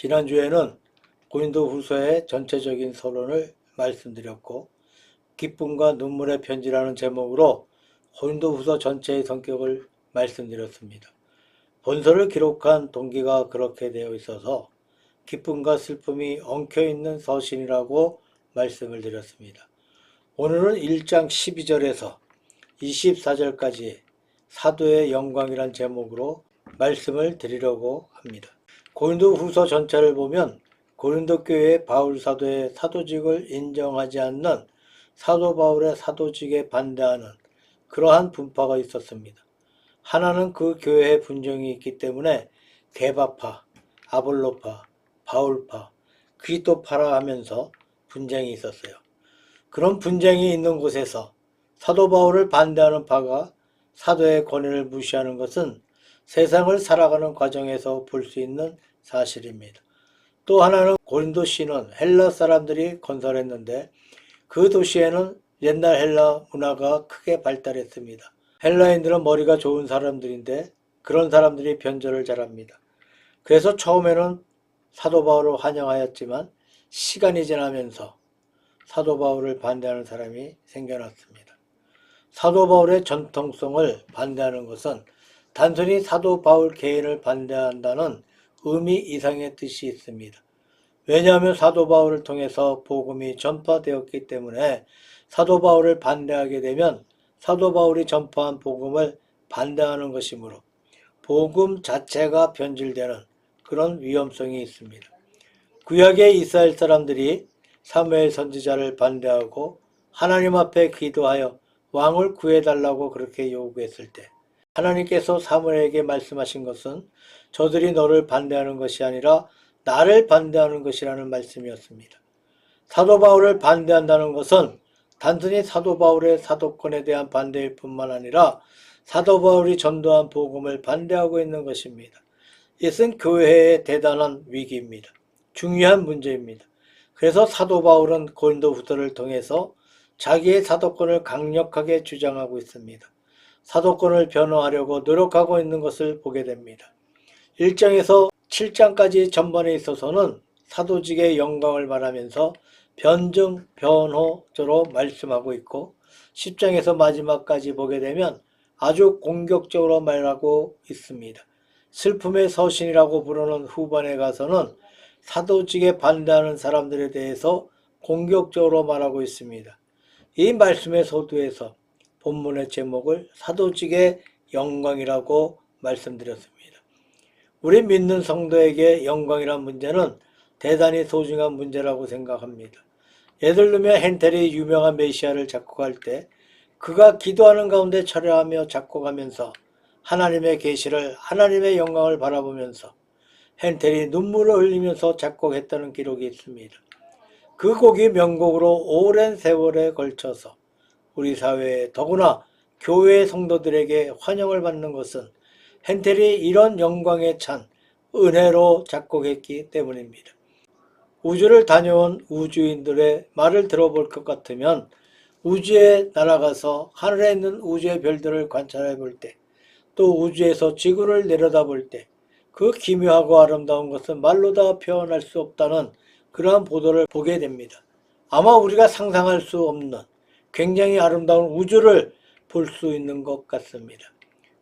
지난주에는 고린도 후서의 전체적인 서론을 말씀드렸고 기쁨과 눈물의 편지라는 제목으로 고린도 후서 전체의 성격을 말씀드렸습니다. 본서를 기록한 동기가 그렇게 되어 있어서 기쁨과 슬픔이 엉켜 있는 서신이라고 말씀을 드렸습니다. 오늘은 1장 12절에서 24절까지 사도의 영광이란 제목으로 말씀을 드리려고 합니다. 고린도 후서 전체를 보면 고린도 교회의 바울 사도의 사도직을 인정하지 않는 사도 바울의 사도직에 반대하는 그러한 분파가 있었습니다. 하나는 그 교회의 분쟁이 있기 때문에 개바파, 아볼로파, 바울파, 그리스도파라 하면서 분쟁이 있었어요. 그런 분쟁이 있는 곳에서 사도 바울을 반대하는 파가 사도의 권위를 무시하는 것은 세상을 살아가는 과정에서 볼 수 있는 사실입니다. 또 하나는 고린도 시는 헬라 사람들이 건설했는데 그 도시에는 옛날 헬라 문화가 크게 발달했습니다. 헬라인들은 머리가 좋은 사람들인데 그런 사람들이 변절을 잘합니다. 그래서 처음에는 사도 바울을 환영하였지만 시간이 지나면서 사도 바울을 반대하는 사람이 생겨났습니다. 사도 바울의 전통성을 반대하는 것은 단순히 사도 바울 개인을 반대한다는 의미 이상의 뜻이 있습니다. 왜냐하면 사도 바울을 통해서 복음이 전파되었기 때문에 사도 바울을 반대하게 되면 사도 바울이 전파한 복음을 반대하는 것이므로 복음 자체가 변질되는 그런 위험성이 있습니다. 구약의 이스라엘 사람들이 사무엘 선지자를 반대하고 하나님 앞에 기도하여 왕을 구해달라고 그렇게 요구했을 때 하나님께서 사무엘에게 말씀하신 것은 저들이 너를 반대하는 것이 아니라 나를 반대하는 것이라는 말씀이었습니다. 사도 바울을 반대한다는 것은 단순히 사도 바울의 사도권에 대한 반대일 뿐만 아니라 사도 바울이 전도한 복음을 반대하고 있는 것입니다. 이것은 교회의 대단한 위기입니다. 중요한 문제입니다. 그래서 사도 바울은 고린도 후서를 통해서 자기의 사도권을 강력하게 주장하고 있습니다. 사도권을 변호하려고 노력하고 있는 것을 보게 됩니다. 1장에서 7장까지 전반에 있어서는 사도직의 영광을 말하면서 변증, 변호조로 말씀하고 있고 10장에서 마지막까지 보게 되면 아주 공격적으로 말하고 있습니다. 슬픔의 서신이라고 부르는 후반에 가서는 사도직에 반대하는 사람들에 대해서 공격적으로 말하고 있습니다. 이 말씀의 소두에서 본문의 제목을 사도직의 영광이라고 말씀드렸습니다. 우리 믿는 성도에게 영광이란 문제는 대단히 소중한 문제라고 생각합니다. 예를 들면 헨텔이 유명한 메시아를 작곡할 때 그가 기도하는 가운데 철회하며 작곡하면서 하나님의 계시를 하나님의 영광을 바라보면서 헨텔이 눈물을 흘리면서 작곡했다는 기록이 있습니다. 그 곡이 명곡으로 오랜 세월에 걸쳐서 우리 사회에 더구나 교회 성도들에게 환영을 받는 것은 헨텔이 이런 영광에 찬 은혜로 작곡했기 때문입니다. 우주를 다녀온 우주인들의 말을 들어볼 것 같으면 우주에 날아가서 하늘에 있는 우주의 별들을 관찰해 볼 때, 또 우주에서 지구를 내려다 볼 때, 그 기묘하고 아름다운 것은 말로 다 표현할 수 없다는 그러한 보도를 보게 됩니다. 아마 우리가 상상할 수 없는 굉장히 아름다운 우주를 볼 수 있는 것 같습니다.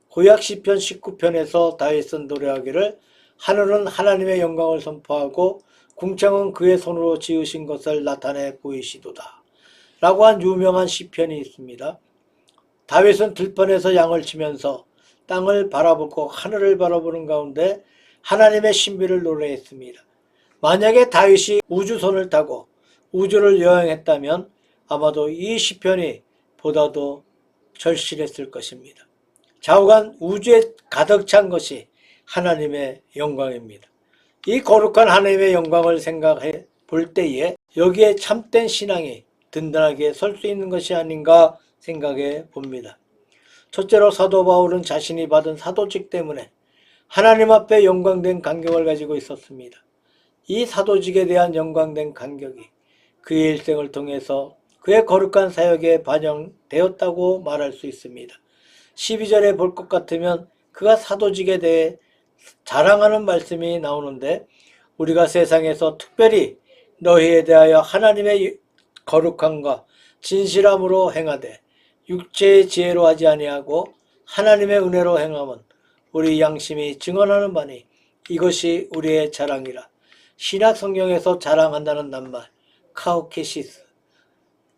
구약 시편 19편에서 다윗은 노래하기를 하늘은 하나님의 영광을 선포하고 궁창은 그의 손으로 지으신 것을 나타내 보이시도다. 라고 한 유명한 시편이 있습니다. 다윗은 들판에서 양을 치면서 땅을 바라보고 하늘을 바라보는 가운데 하나님의 신비를 노래했습니다. 만약에 다윗이 우주선을 타고 우주를 여행했다면 아마도 이 시편이 보다도 절실했을 것입니다. 좌우간 우주에 가득 찬 것이 하나님의 영광입니다. 이 거룩한 하나님의 영광을 생각해 볼 때에 여기에 참된 신앙이 든든하게 설 수 있는 것이 아닌가 생각해 봅니다. 첫째로 사도 바울은 자신이 받은 사도직 때문에 하나님 앞에 영광된 간격을 가지고 있었습니다. 이 사도직에 대한 영광된 간격이 그의 일생을 통해서 그의 거룩한 사역에 반영되었다고 말할 수 있습니다. 12절에 볼 것 같으면 그가 사도직에 대해 자랑하는 말씀이 나오는데 우리가 세상에서 특별히 너희에 대하여 하나님의 거룩함과 진실함으로 행하되 육체의 지혜로 하지 아니하고 하나님의 은혜로 행함은 우리 양심이 증언하는 바니 이것이 우리의 자랑이라. 신약 성경에서 자랑한다는 낱말 카우케시스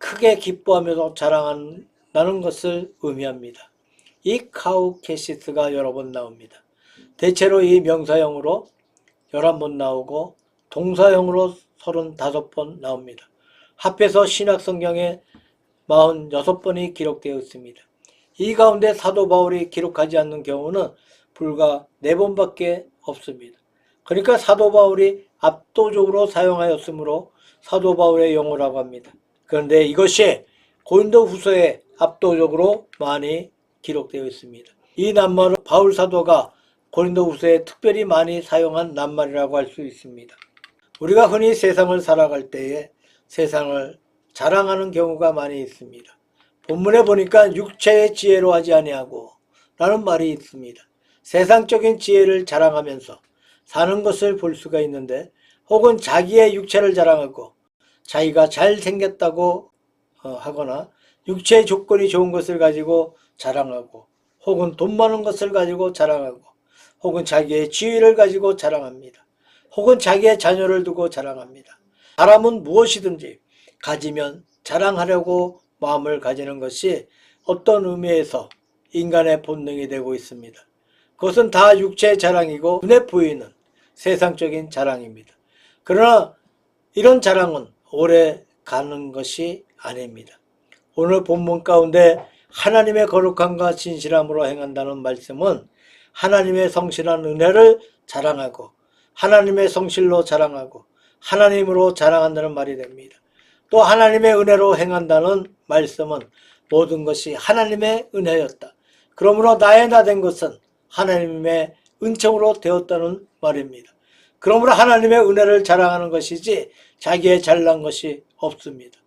크게 기뻐하면서 자랑한다는 것을 의미합니다. 이 카우케시스가 여러 번 나옵니다. 대체로 이 명사형으로 11번 나오고 동사형으로 35번 나옵니다. 합해서 신약 성경에 46번이 기록되어 있습니다. 이 가운데 사도 바울이 기록하지 않는 경우는 불과 4번밖에 없습니다. 그러니까 사도 바울이 압도적으로 사용하였으므로 사도 바울의 용어라고 합니다. 그런데 이것이 고린도 후서에 압도적으로 많이 기록되어 있습니다. 이 낱말은 바울 사도가 고린도 후서에 특별히 많이 사용한 낱말이라고 할 수 있습니다. 우리가 흔히 세상을 살아갈 때에 세상을 자랑하는 경우가 많이 있습니다. 본문에 보니까 육체의 지혜로 하지 아니하고 라는 말이 있습니다. 세상적인 지혜를 자랑하면서 사는 것을 볼 수가 있는데 혹은 자기의 육체를 자랑하고 자기가 잘생겼다고 어, 하거나 육체의 조건이 좋은 것을 가지고 자랑하고 혹은 돈 많은 것을 가지고 자랑하고 혹은 자기의 지위를 가지고 자랑합니다. 혹은 자기의 자녀를 두고 자랑합니다. 사람은 무엇이든지 가지면 자랑하려고 마음을 가지는 것이 어떤 의미에서 인간의 본능이 되고 있습니다. 그것은 다 육체의 자랑이고 눈에 보이는 세상적인 자랑입니다. 그러나 이런 자랑은 오래 가는 것이 아닙니다. 오늘 본문 가운데 하나님의 거룩함과 진실함으로 행한다는 말씀은 하나님의 성실한 은혜를 자랑하고 하나님의 성실로 자랑하고 하나님으로 자랑한다는 말이 됩니다. 또 하나님의 은혜로 행한다는 말씀은 모든 것이 하나님의 은혜였다. 그러므로 나의 나 된 것은 하나님의 은총으로 되었다는 말입니다. 그러므로 하나님의 은혜를 자랑하는 것이지 자기의 잘난 것이 없습니다.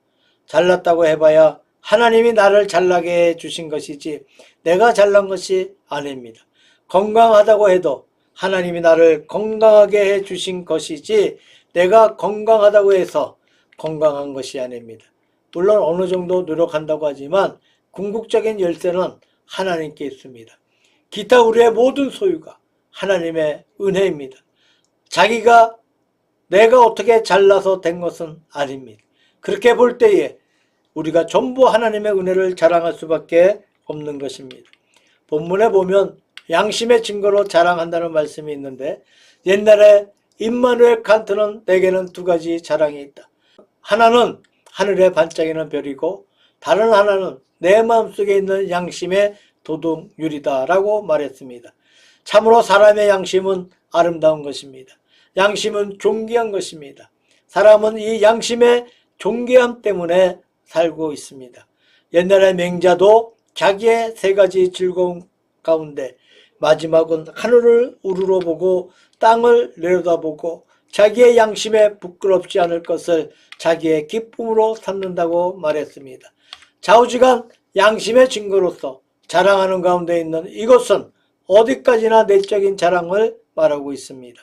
잘났다고 해봐야 하나님이 나를 잘나게 해 주신 것이지 내가 잘난 것이 아닙니다. 건강하다고 해도 하나님이 나를 건강하게 해 주신 것이지 내가 건강하다고 해서 건강한 것이 아닙니다. 물론 어느 정도 노력한다고 하지만 궁극적인 열쇠는 하나님께 있습니다. 기타 우리의 모든 소유가 하나님의 은혜입니다. 자기가 내가 어떻게 잘나서 된 것은 아닙니다. 그렇게 볼 때에 우리가 전부 하나님의 은혜를 자랑할 수밖에 없는 것입니다. 본문에 보면 양심의 증거로 자랑한다는 말씀이 있는데 옛날에 임마누엘 칸트는 내게는 두 가지 자랑이 있다. 하나는 하늘에 반짝이는 별이고 다른 하나는 내 마음속에 있는 양심의 도둑유리다라고 말했습니다. 참으로 사람의 양심은 아름다운 것입니다. 양심은 존귀한 것입니다. 사람은 이 양심의 존귀함 때문에 살고 있습니다. 옛날의 맹자도 자기의 세 가지 즐거움 가운데 마지막은 하늘을 우러러 보고 땅을 내려다보고 자기의 양심에 부끄럽지 않을 것을 자기의 기쁨으로 삼는다고 말했습니다. 좌우지간 양심의 증거로서 자랑하는 가운데 있는 이것은 어디까지나 내적인 자랑을 말하고 있습니다.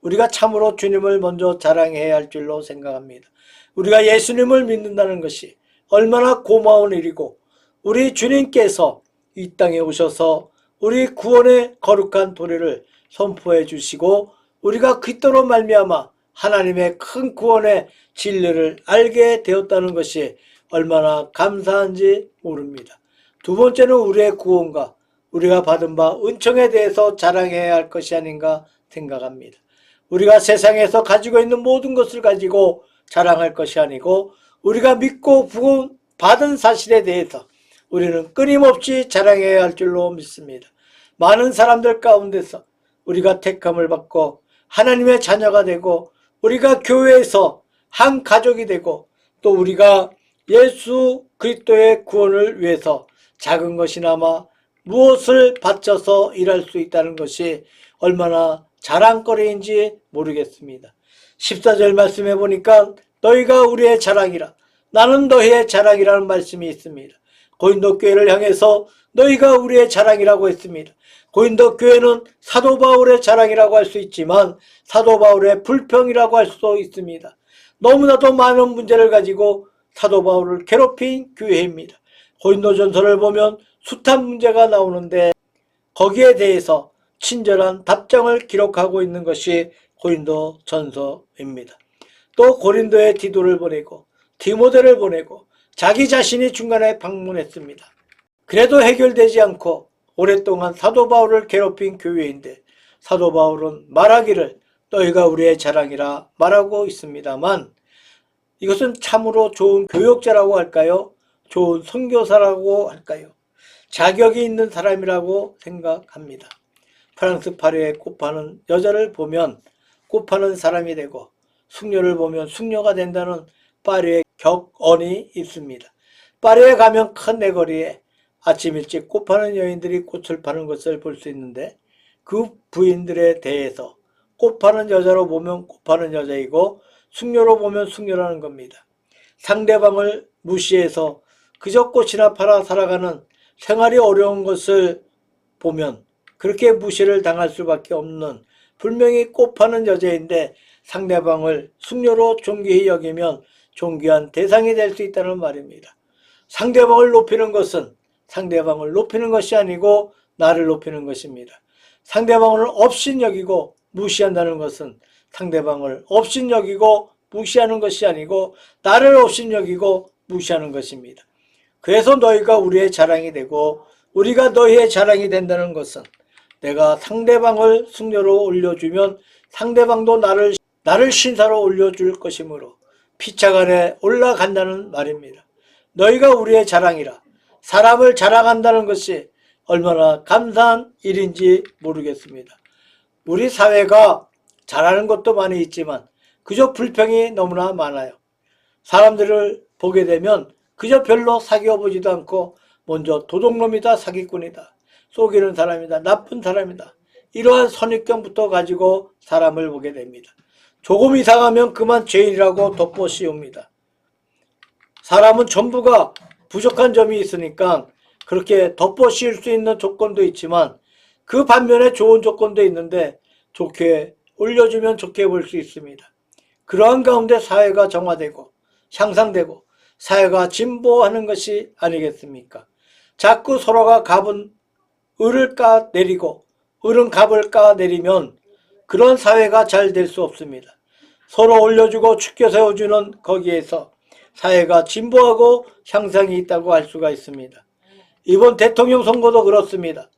우리가 참으로 주님을 먼저 자랑해야 할 줄로 생각합니다. 우리가 예수님을 믿는다는 것이 얼마나 고마운 일이고 우리 주님께서 이 땅에 오셔서 우리 구원의 거룩한 도리를 선포해 주시고 우리가 그리스도로 말미암아 하나님의 큰 구원의 진리를 알게 되었다는 것이 얼마나 감사한지 모릅니다. 두 번째는 우리의 구원과 우리가 받은 바 은총에 대해서 자랑해야 할 것이 아닌가 생각합니다. 우리가 세상에서 가지고 있는 모든 것을 가지고 자랑할 것이 아니고 우리가 믿고 받은 사실에 대해서 우리는 끊임없이 자랑해야 할 줄로 믿습니다. 많은 사람들 가운데서 우리가 택함을 받고 하나님의 자녀가 되고 우리가 교회에서 한 가족이 되고 또 우리가 예수 그리스도의 구원을 위해서 작은 것이나마 무엇을 바쳐서 일할 수 있다는 것이 얼마나 자랑거리인지 모르겠습니다. 14절 말씀해 보니까 너희가 우리의 자랑이라 나는 너희의 자랑이라는 말씀이 있습니다. 고인도 교회를 향해서 너희가 우리의 자랑이라고 했습니다. 고린도 교회는 사도 바울의 자랑이라고 할 수 있지만 사도 바울의 불평이라고 할 수도 있습니다. 너무나도 많은 문제를 가지고 사도 바울을 괴롭힌 교회입니다. 고린도전서를 보면 숱한 문제가 나오는데 거기에 대해서 친절한 답장을 기록하고 있는 것이 고린도 전서입니다. 또 고린도에 디도를 보내고 디모데를 보내고 자기 자신이 중간에 방문했습니다. 그래도 해결되지 않고 오랫동안 사도 바울을 괴롭힌 교회인데 사도 바울은 말하기를 너희가 우리의 자랑이라 말하고 있습니다만 이것은 참으로 좋은 교역자라고 할까요? 좋은 선교사라고 할까요? 자격이 있는 사람이라고 생각합니다. 프랑스 파리의 꽃파는 여자를 보면 꽃파는 사람이 되고 숙녀를 보면 숙녀가 된다는 파리의 격언이 있습니다. 파리에 가면 큰 내거리에 아침 일찍 꽃 파는 여인들이 꽃을 파는 것을 볼 수 있는데 그 부인들에 대해서 꽃 파는 여자로 보면 꽃 파는 여자이고 숙녀로 보면 숙녀라는 겁니다. 상대방을 무시해서 그저 꽃이나 팔아 살아가는 생활이 어려운 것을 보면 그렇게 무시를 당할 수밖에 없는 분명히 꽃 파는 여자인데 상대방을 숙녀로 존귀히 여기면 존귀한 대상이 될 수 있다는 말입니다. 상대방을 높이는 것은 상대방을 높이는 것이 아니고 나를 높이는 것입니다. 상대방을 업신여기고 무시한다는 것은 상대방을 업신여기고 무시하는 것이 아니고 나를 업신여기고 무시하는 것입니다. 그래서 너희가 우리의 자랑이 되고 우리가 너희의 자랑이 된다는 것은 내가 상대방을 승려로 올려주면 상대방도 나를 나를 신사로 올려줄 것이므로 피차간에 올라간다는 말입니다. 너희가 우리의 자랑이라 사람을 자랑한다는 것이 얼마나 감사한 일인지 모르겠습니다. 우리 사회가 잘하는 것도 많이 있지만 그저 불평이 너무나 많아요. 사람들을 보게 되면 그저 별로 사귀어 보지도 않고 먼저 도둑놈이다 사기꾼이다 속이는 사람이다 나쁜 사람이다 이러한 선입견부터 가지고 사람을 보게 됩니다. 조금 이상하면 그만 죄인이라고 덮어씌웁니다. 사람은 전부가 부족한 점이 있으니까 그렇게 덮어씌울 수 있는 조건도 있지만 그 반면에 좋은 조건도 있는데 좋게 올려주면 좋게 볼 수 있습니다. 그러한 가운데 사회가 정화되고 향상되고 사회가 진보하는 것이 아니겠습니까? 자꾸 서로가 갑은 을을 까 내리고 을은 갑을 까 내리면 그런 사회가 잘 될 수 없습니다. 서로 올려주고 축켜 세워주는 거기에서 사회가 진보하고 향상이 있다고 할 수가 있습니다. 이번 대통령 선거도 그렇습니다.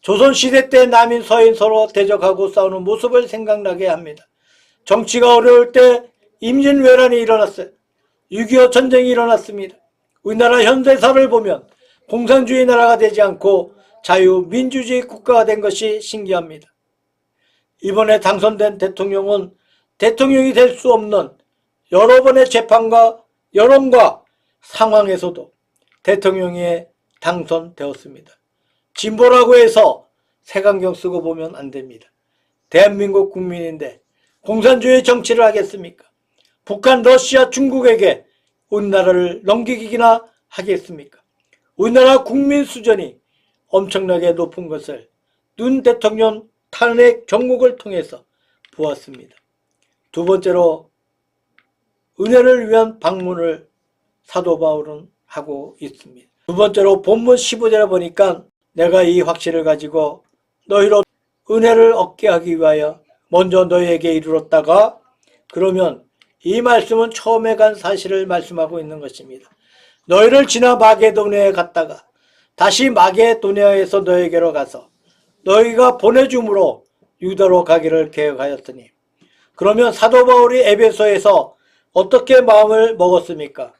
조선시대 때 남인 서인 서로 대적하고 싸우는 모습을 생각나게 합니다. 정치가 어려울 때 임진왜란이 일어났어요. 6.25 전쟁이 일어났습니다. 우리나라 현대사를 보면 공산주의 나라가 되지 않고 자유민주주의 국가가 된 것이 신기합니다. 이번에 당선된 대통령은 대통령이 될 수 없는 여러 번의 재판과 여론과 상황에서도 대통령이 당선되었습니다. 진보라고 해서 색안경 쓰고 보면 안 됩니다. 대한민국 국민인데 공산주의 정치를 하겠습니까? 북한, 러시아, 중국에게 우리나라를 넘기기나 하겠습니까? 우리나라 국민 수준이 엄청나게 높은 것을 눈 대통령 탄핵 경국을 통해서 보았습니다. 두 번째로 은혜를 위한 방문을 사도 바울은 하고 있습니다. 두 번째로 본문 15절에 보니까 내가 이 확신을 가지고 너희로 은혜를 얻게 하기 위하여 먼저 너희에게 이르렀다가 그러면 이 말씀은 처음에 간 사실을 말씀하고 있는 것입니다. 너희를 지나 마게도네에 갔다가 다시 마게도네에서 너에게로 가서 너희가 보내줌으로 유다로 가기를 계획하였더니 그러면 사도 바울이 에베소에서 어떻게 마음을 먹었습니까?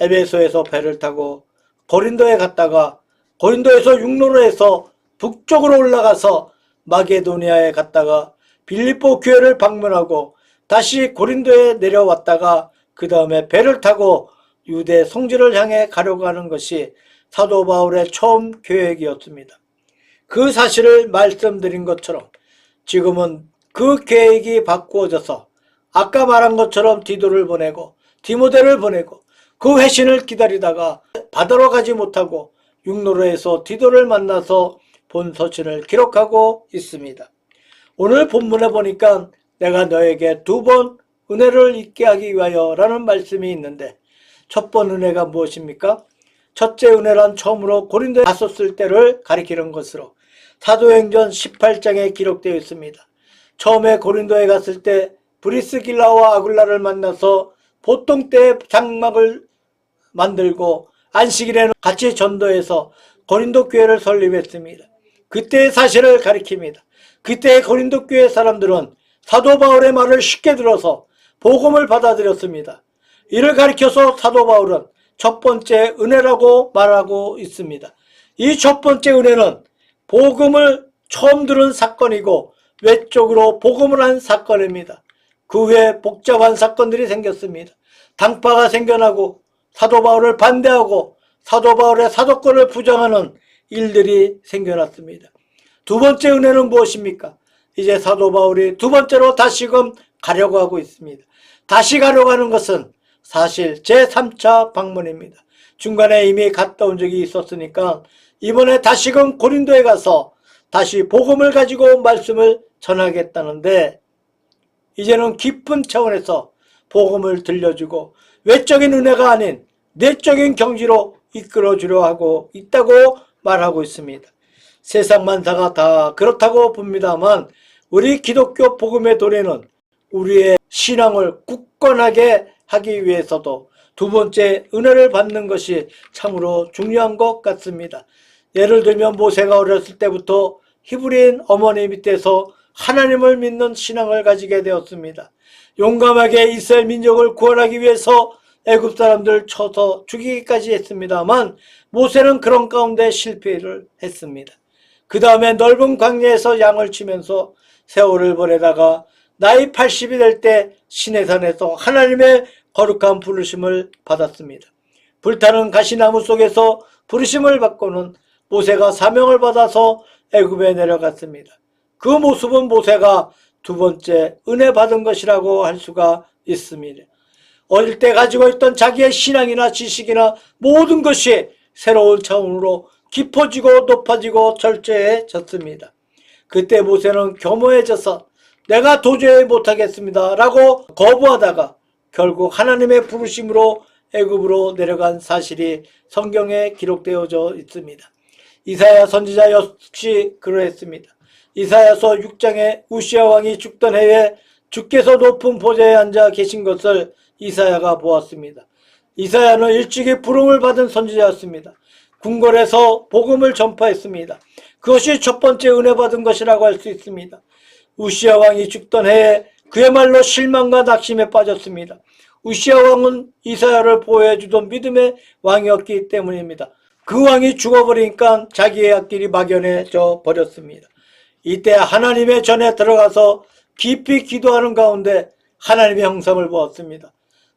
에베소에서 배를 타고 고린도에 갔다가 고린도에서 육로로 해서 북쪽으로 올라가서 마게도니아에 갔다가 빌립보 교회를 방문하고 다시 고린도에 내려왔다가 그 다음에 배를 타고 유대 성지를 향해 가려고 하는 것이 사도 바울의 처음 계획이었습니다. 그 사실을 말씀드린 것처럼 지금은 그 계획이 바꾸어져서 아까 말한 것처럼 디도를 보내고 디모데를 보내고 그 회신을 기다리다가 받으러 가지 못하고 육로로에서 디도를 만나서 본 서신을 기록하고 있습니다. 오늘 본문에 보니까 내가 너에게 두 번 은혜를 잊게 하기 위하여 라는 말씀이 있는데 첫 번 은혜가 무엇입니까? 첫째 은혜란 처음으로 고린도에 갔었을 때를 가리키는 것으로 사도행전 18장에 기록되어 있습니다. 처음에 고린도에 갔을 때 브리스길라와 아굴라를 만나서 보통 때 장막을 만들고 안식일에는 같이 전도해서 고린도 교회를 설립했습니다. 그때의 사실을 가리킵니다. 그때 고린도 교회 사람들은 사도 바울의 말을 쉽게 들어서 복음을 받아들였습니다. 이를 가리켜서 사도 바울은 첫 번째 은혜라고 말하고 있습니다. 이 첫 번째 은혜는 복음을 처음 들은 사건이고 외적으로 복음을 한 사건입니다. 그 후에 복잡한 사건들이 생겼습니다. 당파가 생겨나고 사도 바울을 반대하고 사도 바울의 사도권을 부정하는 일들이 생겨났습니다. 두 번째 은혜는 무엇입니까? 이제 사도 바울이 두 번째로 다시금 가려고 하고 있습니다. 다시 가려고 하는 것은 사실 제3차 방문입니다. 중간에 이미 갔다 온 적이 있었으니까 이번에 다시금 고린도에 가서 다시 복음을 가지고 말씀을 전하겠다는데 이제는 깊은 차원에서 복음을 들려주고 외적인 은혜가 아닌 내적인 경지로 이끌어 주려 하고 있다고 말하고 있습니다. 세상 만사가 다 그렇다고 봅니다만 우리 기독교 복음의 도래는 우리의 신앙을 굳건하게 하기 위해서도 두 번째 은혜를 받는 것이 참으로 중요한 것 같습니다. 예를 들면 모세가 어렸을 때부터 히브리인 어머니 밑에서 하나님을 믿는 신앙을 가지게 되었습니다. 용감하게 이스라엘 민족을 구원하기 위해서 애굽 사람들 쳐서 죽이기까지 했습니다만 모세는 그런 가운데 실패를 했습니다. 그 다음에 넓은 광야에서 양을 치면서 세월을 보내다가 나이 80이 될때 시내산에서 하나님의 거룩한 부르심을 받았습니다. 불타는 가시나무 속에서 부르심을 받고는 모세가 사명을 받아서 애굽에 내려갔습니다. 그 모습은 모세가 두 번째 은혜 받은 것이라고 할 수가 있습니다. 어릴 때 가지고 있던 자기의 신앙이나 지식이나 모든 것이 새로운 차원으로 깊어지고 높아지고 절제해졌습니다. 그때 모세는 겸허해져서 내가 도저히 못하겠습니다 라고 거부하다가 결국 하나님의 부르심으로 애굽으로 내려간 사실이 성경에 기록되어져 있습니다. 이사야 선지자 역시 그러했습니다. 이사야서 6장에 우시아 왕이 죽던 해에 주께서 높은 보좌에 앉아 계신 것을 이사야가 보았습니다. 이사야는 일찍이 부름을 받은 선지자였습니다. 궁궐에서 복음을 전파했습니다. 그것이 첫 번째 은혜 받은 것이라고 할 수 있습니다. 우시아 왕이 죽던 해에 그야말로 실망과 낙심에 빠졌습니다. 우시아 왕은 이사야를 보호해 주던 믿음의 왕이었기 때문입니다. 그 왕이 죽어버리니까 자기의 앞길이 막연해져 버렸습니다. 이때 하나님의 전에 들어가서 깊이 기도하는 가운데 하나님의 형상을 보았습니다.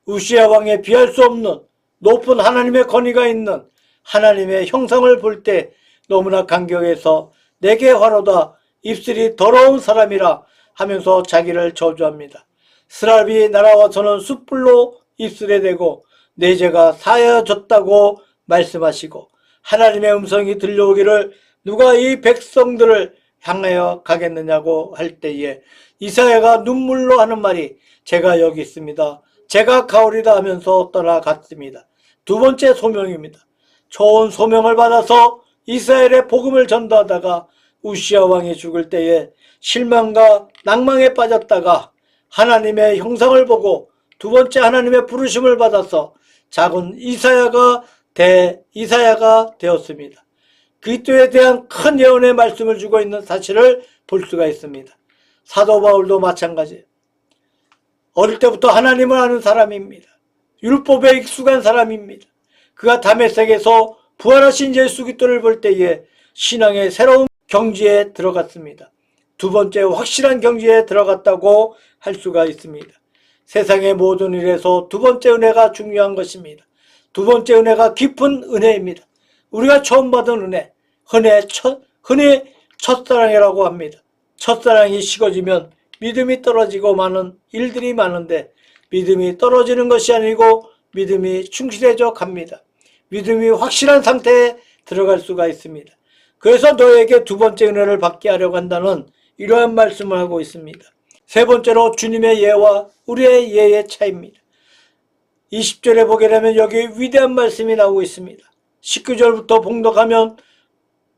우시아 왕에 비할 수 없는 높은 하나님의 권위가 있는 하나님의 형상을 볼 때 너무나 감격해서 내게 화로다 입술이 더러운 사람이라 하면서 자기를 저주합니다. 스랍이 날아와서는 숯불로 입술에 대고 내 죄가 사여졌다고 말씀하시고 하나님의 음성이 들려오기를 누가 이 백성들을 향하여 가겠느냐고 할 때에 이사야가 눈물로 하는 말이 제가 여기 있습니다. 제가 가오리다 하면서 떠나갔습니다. 두 번째 소명입니다. 좋은 소명을 받아서 이스라엘의 복음을 전도하다가 우시아 왕이 죽을 때에 실망과 낭망에 빠졌다가 하나님의 형상을 보고 두 번째 하나님의 부르심을 받아서 작은 이사야가 대 이사야가 되었습니다. 그리스도에 대한 큰 예언의 말씀을 주고 있는 사실을 볼 수가 있습니다. 사도 바울도 마찬가지예요. 어릴 때부터 하나님을 아는 사람입니다. 율법에 익숙한 사람입니다. 그가 다메섹에서 부활하신 예수 그리스도를 볼 때에 신앙의 새로운 경지에 들어갔습니다. 두 번째 확실한 경지에 들어갔다고 할 수가 있습니다. 세상의 모든 일에서 두 번째 은혜가 중요한 것입니다. 두 번째 은혜가 깊은 은혜입니다. 우리가 처음 받은 은혜, 흔해 첫, 흔히 첫사랑이라고 합니다. 첫사랑이 식어지면 믿음이 떨어지고 많은 일들이 많은데 믿음이 떨어지는 것이 아니고 믿음이 충실해져 갑니다. 믿음이 확실한 상태에 들어갈 수가 있습니다. 그래서 너에게 두 번째 은혜를 받게 하려고 한다는 이러한 말씀을 하고 있습니다. 세 번째로 주님의 예와 우리의 예의 차이입니다. 20절에 보게 되면 여기 위대한 말씀이 나오고 있습니다. 19절부터 봉독하면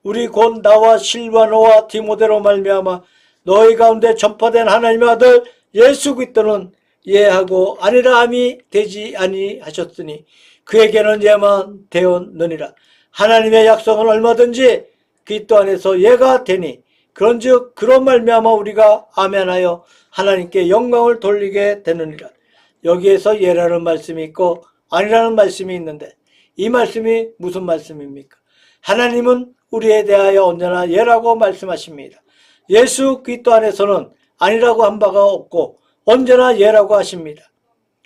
우리 곧 나와 실바노와 디모데로 말미암아 너희 가운데 전파된 하나님의 아들 예수 그리스도는 예하고 아니라 함이 되지 아니하셨으니 그에게는 예만 되었느니라. 하나님의 약속은 얼마든지 그리스도 안에서 예가 되니 그런즉 그런 말미암아 우리가 아멘하여 하나님께 영광을 돌리게 되느니라. 여기에서 예라는 말씀이 있고 아니라는 말씀이 있는데 이 말씀이 무슨 말씀입니까? 하나님은 우리에 대하여 언제나 예라고 말씀하십니다. 예수 그리스도 안에서는 아니라고 한 바가 없고 언제나 예라고 하십니다.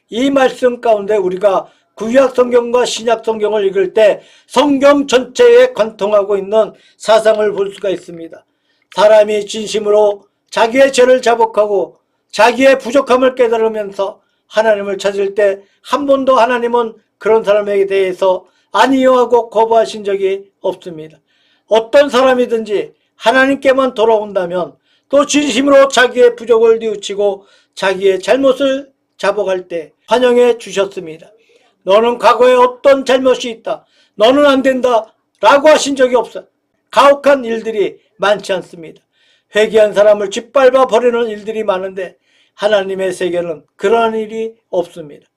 이 말씀 가운데 우리가 구약 성경과 신약 성경을 읽을 때 성경 전체에 관통하고 있는 사상을 볼 수가 있습니다. 사람이 진심으로 자기의 죄를 자복하고 자기의 부족함을 깨달으면서 하나님을 찾을 때 한 번도 하나님은 그런 사람에게 대해서 아니요 하고 거부하신 적이 없습니다. 어떤 사람이든지 하나님께만 돌아온다면 또 진심으로 자기의 부족을 뉘우치고 자기의 잘못을 자복할 때 환영해 주셨습니다. 너는 과거에 어떤 잘못이 있다. 너는 안 된다. 라고 하신 적이 없어. 가혹한 일들이 많지 않습니다. 회개한 사람을 짓밟아 버리는 일들이 많은데 하나님의 세계는 그러한 일이 없습니다.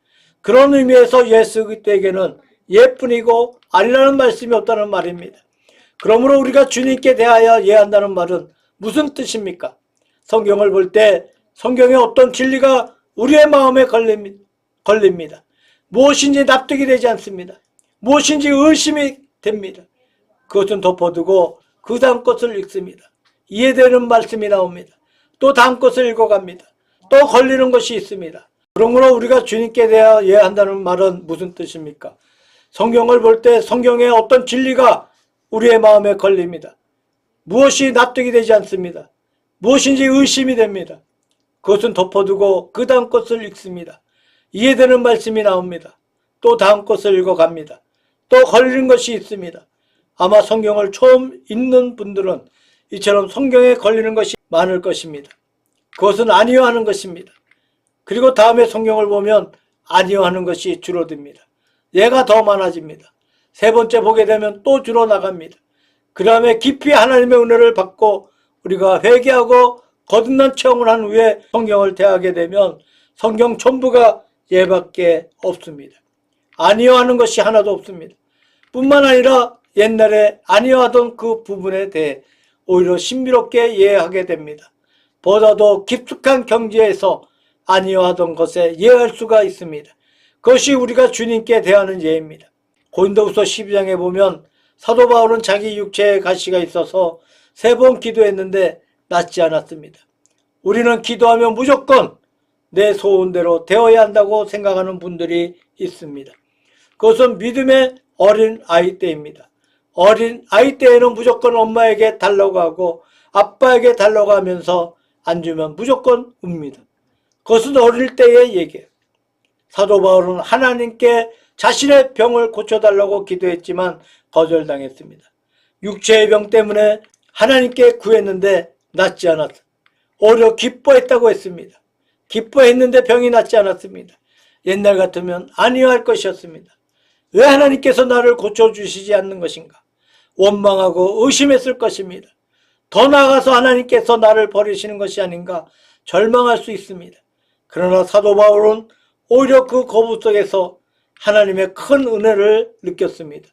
그런 의미에서 예수 그리스도에게는 예뿐이고 아니라는 말씀이 없다는 말입니다. 그러므로 우리가 주님께 대하여 예한다는 말은 무슨 뜻입니까? 성경을 볼 때 성경에 어떤 진리가 우리의 마음에 걸립니다. 무엇인지 납득이 되지 않습니다. 무엇인지 의심이 됩니다. 그것은 덮어두고 그 다음 것을 읽습니다. 이해되는 말씀이 나옵니다. 또 다음 것을 읽어갑니다. 또 걸리는 것이 있습니다. 그러므로 우리가 주님께 대하여 예한다는 말은 무슨 뜻입니까? 성경을 볼 때 성경의 어떤 진리가 우리의 마음에 걸립니다. 무엇이 납득이 되지 않습니다. 무엇인지 의심이 됩니다. 그것은 덮어두고 그 다음 것을 읽습니다. 이해되는 말씀이 나옵니다. 또 다음 것을 읽어갑니다. 또 걸리는 것이 있습니다. 아마 성경을 처음 읽는 분들은 이처럼 성경에 걸리는 것이 많을 것입니다. 그것은 아니요 하는 것입니다. 그리고 다음에 성경을 보면 아니요 하는 것이 줄어듭니다. 얘가 더 많아집니다. 세 번째 보게 되면 또 줄어나갑니다. 그 다음에 깊이 하나님의 은혜를 받고 우리가 회개하고 거듭난 체험을 한 후에 성경을 대하게 되면 성경 전부가 얘밖에 없습니다. 아니요 하는 것이 하나도 없습니다. 뿐만 아니라 옛날에 아니요 하던 그 부분에 대해 오히려 신비롭게 이해하게 됩니다. 보다도 깊숙한 경지에서 아니요 하던 것에 이해할 수가 있습니다. 그것이 우리가 주님께 대하는 예입니다. 고린도후서 12장에 보면 사도 바울은 자기 육체에 가시가 있어서 세 번 기도했는데 낫지 않았습니다. 우리는 기도하면 무조건 내 소원대로 되어야 한다고 생각하는 분들이 있습니다. 그것은 믿음의 어린 아이 때입니다. 어린 아이 때에는 무조건 엄마에게 달라고 하고 아빠에게 달라고 하면서 안 주면 무조건 웁니다. 그것은 어릴 때의 얘기예요. 사도 바울은 하나님께 자신의 병을 고쳐달라고 기도했지만 거절당했습니다. 육체의 병 때문에 하나님께 구했는데 낫지 않았어. 오히려 기뻐했다고 했습니다. 기뻐했는데 병이 낫지 않았습니다. 옛날 같으면 아니할 것이었습니다. 왜 하나님께서 나를 고쳐주시지 않는 것인가? 원망하고 의심했을 것입니다. 더 나아가서 하나님께서 나를 버리시는 것이 아닌가 절망할 수 있습니다. 그러나 사도 바울은 오히려 그 거부 속에서 하나님의 큰 은혜를 느꼈습니다.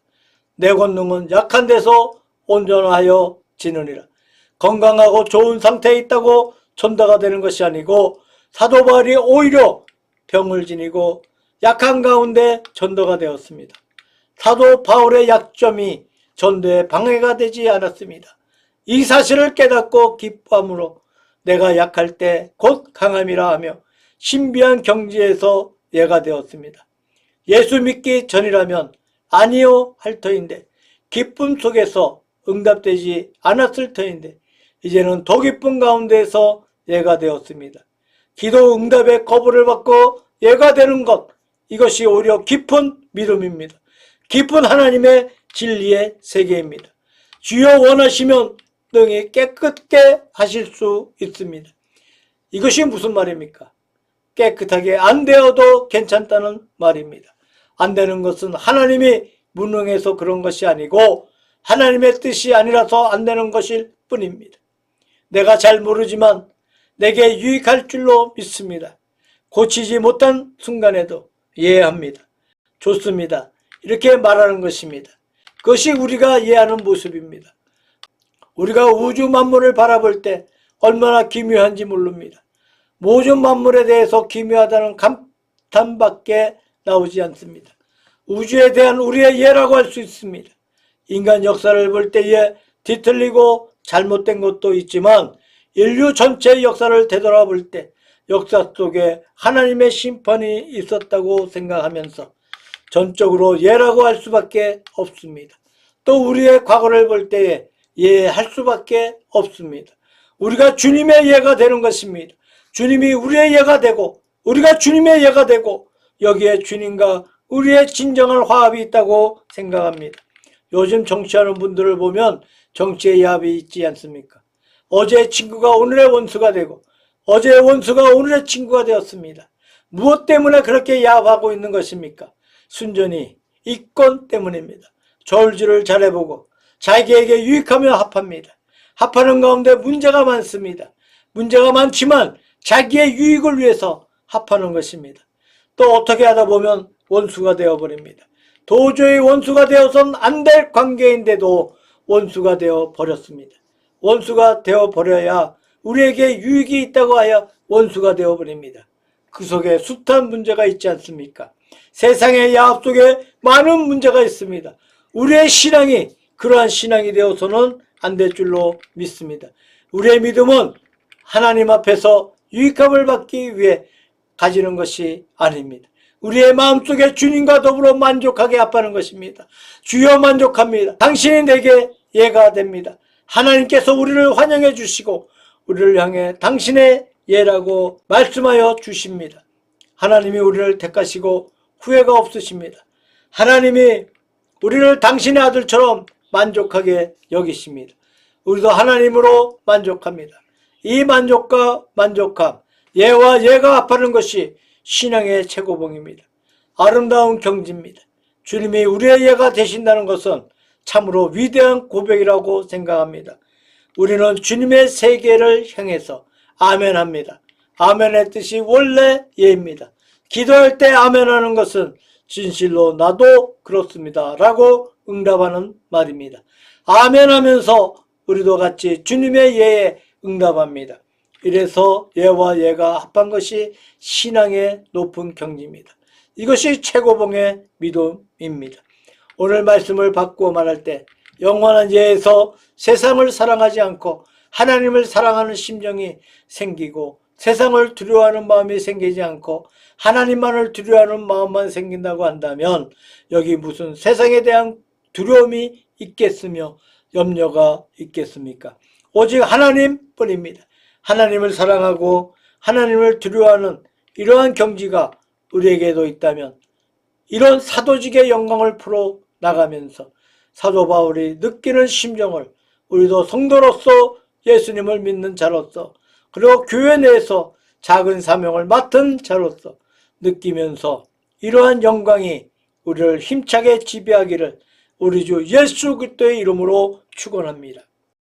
내 권능은 약한 데서 온전하여 지느니라. 건강하고 좋은 상태에 있다고 전도가 되는 것이 아니고 사도 바울이 오히려 병을 지니고 약한 가운데 전도가 되었습니다. 사도 바울의 약점이 전도에 방해가 되지 않았습니다. 이 사실을 깨닫고 기뻐함으로 내가 약할 때 곧 강함이라 하며 신비한 경지에서 예가 되었습니다. 예수 믿기 전이라면 아니요 할 터인데 기쁨 속에서 응답되지 않았을 터인데 이제는 더 기쁜 가운데서 예가 되었습니다. 기도 응답의 거부를 받고 예가 되는 것 이것이 오히려 깊은 믿음입니다. 깊은 하나님의 진리의 세계입니다. 주여 원하시면 능히 깨끗게 하실 수 있습니다. 이것이 무슨 말입니까? 깨끗하게 안 되어도 괜찮다는 말입니다. 안 되는 것은 하나님이 무능해서 그런 것이 아니고 하나님의 뜻이 아니라서 안 되는 것일 뿐입니다. 내가 잘 모르지만 내게 유익할 줄로 믿습니다. 고치지 못한 순간에도 이해합니다. 좋습니다. 이렇게 말하는 것입니다. 그것이 우리가 이해하는 모습입니다. 우리가 우주 만물을 바라볼 때 얼마나 기묘한지 모릅니다. 모든 만물에 대해서 기묘하다는 감탄밖에 나오지 않습니다. 우주에 대한 우리의 예라고 할 수 있습니다. 인간 역사를 볼 때에 뒤틀리고 잘못된 것도 있지만 인류 전체의 역사를 되돌아볼 때 역사 속에 하나님의 심판이 있었다고 생각하면서 전적으로 예라고 할 수밖에 없습니다. 또 우리의 과거를 볼 때에 예할 수밖에 없습니다. 우리가 주님의 예가 되는 것입니다. 주님이 우리의 예가 되고 우리가 주님의 예가 되고 여기에 주님과 우리의 진정한 화합이 있다고 생각합니다. 요즘 정치하는 분들을 보면 정치의 야합이 있지 않습니까? 어제의 친구가 오늘의 원수가 되고 어제의 원수가 오늘의 친구가 되었습니다. 무엇 때문에 그렇게 야합하고 있는 것입니까? 순전히 이권 때문입니다. 저울질을 잘해보고 자기에게 유익하며 합합니다. 합하는 가운데 문제가 많습니다. 문제가 많지만 자기의 유익을 위해서 합하는 것입니다. 또 어떻게 하다 보면 원수가 되어버립니다. 도저히 원수가 되어선 안 될 관계인데도 원수가 되어 버렸습니다. 원수가 되어 버려야 우리에게 유익이 있다고 하여 원수가 되어 버립니다. 그 속에 숱한 문제가 있지 않습니까? 세상의 야합 속에 많은 문제가 있습니다. 우리의 신앙이 그러한 신앙이 되어서는 안 될 줄로 믿습니다. 우리의 믿음은 하나님 앞에서 유익함을 받기 위해 가지는 것이 아닙니다. 우리의 마음속에 주님과 더불어 만족하게 합하는 것입니다. 주여 만족합니다. 당신이 내게 예가 됩니다. 하나님께서 우리를 환영해 주시고 우리를 향해 당신의 예라고 말씀하여 주십니다. 하나님이 우리를 택하시고 후회가 없으십니다. 하나님이 우리를 당신의 아들처럼 만족하게 여기십니다. 우리도 하나님으로 만족합니다. 이 만족과 만족함, 예와 예가 합하는 것이 신앙의 최고봉입니다. 아름다운 경지입니다. 주님이 우리의 예가 되신다는 것은 참으로 위대한 고백이라고 생각합니다. 우리는 주님의 세계를 향해서 아멘합니다. 아멘의 뜻이 원래 예입니다. 기도할 때 아멘하는 것은 진실로 나도 그렇습니다. 라고 응답하는 말입니다. 아멘하면서 우리도 같이 주님의 예에 응답합니다. 이래서 예와 예가 합한 것이 신앙의 높은 경지입니다. 이것이 최고봉의 믿음입니다. 오늘 말씀을 바꾸어 말할 때 영원한 예에서 세상을 사랑하지 않고 하나님을 사랑하는 심정이 생기고 세상을 두려워하는 마음이 생기지 않고 하나님만을 두려워하는 마음만 생긴다고 한다면 여기 무슨 세상에 대한 두려움이 있겠으며 염려가 있겠습니까? 오직 하나님뿐입니다. 하나님을 사랑하고 하나님을 두려워하는 이러한 경지가 우리에게도 있다면 이런 사도직의 영광을 풀어 나가면서 사도 바울이 느끼는 심정을 우리도 성도로서 예수님을 믿는 자로서 그리고 교회 내에서 작은 사명을 맡은 자로서 느끼면서 이러한 영광이 우리를 힘차게 지배하기를 우리 주 예수 그리스도의 이름으로 축원합니다.